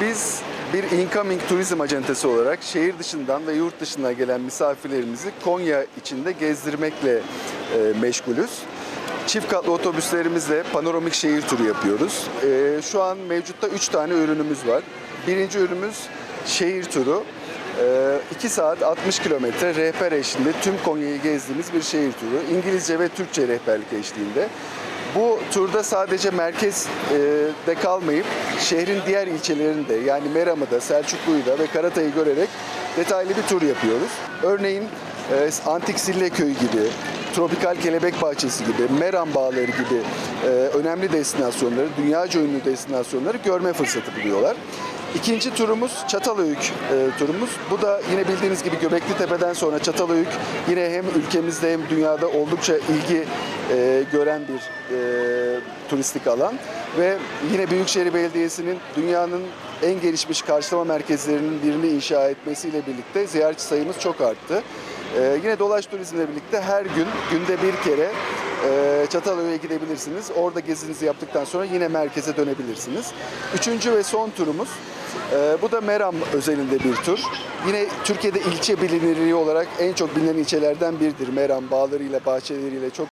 Biz bir incoming turizm acentesi olarak şehir dışından ve yurt dışından gelen misafirlerimizi Konya içinde gezdirmekle e, meşgulüz. Çift katlı otobüslerimizle panoramik şehir turu yapıyoruz. E, şu an mevcutta 3 tane ürünümüz var. Birinci ürünümüz şehir turu. 2 saat 60 kilometre rehber eşliğinde tüm Konya'yı gezdiğimiz bir şehir turu. İngilizce ve Türkçe rehberlik eşliğinde. Bu turda sadece merkezde kalmayıp şehrin diğer ilçelerinde yani Meram'da, Selçuklu'yu da ve Karatay'ı görerek detaylı bir tur yapıyoruz. Örneğin e, Antik Sille Köyü gibi, Tropikal Kelebek Bahçesi gibi, Meram Bağları gibi e, önemli destinasyonları, dünyaca ünlü destinasyonları görme fırsatı buluyorlar. İkinci turumuz Çatalhöyük e, turumuz. Bu da yine bildiğiniz gibi Göbekli Tepe'den sonra Çatalhöyük yine hem ülkemizde hem dünyada oldukça ilgi e, gören bir e, turistik alan. Ve yine Büyükşehir Belediyesi'nin dünyanın en gelişmiş karşılama merkezlerinin birini inşa etmesiyle birlikte ziyaretçi sayımız çok arttı. E, yine Dolaş Turizm'le birlikte her gün günde bir kere e, Çatalhöyük'e gidebilirsiniz. Orada gezinizi yaptıktan sonra yine merkeze dönebilirsiniz. Üçüncü ve son turumuz. e, bu da Meram özelinde bir tur. Yine Türkiye'de ilçe bilinirliği olarak en çok bilinen ilçelerden biridir. Meram bağlarıyla, bahçeleriyle çok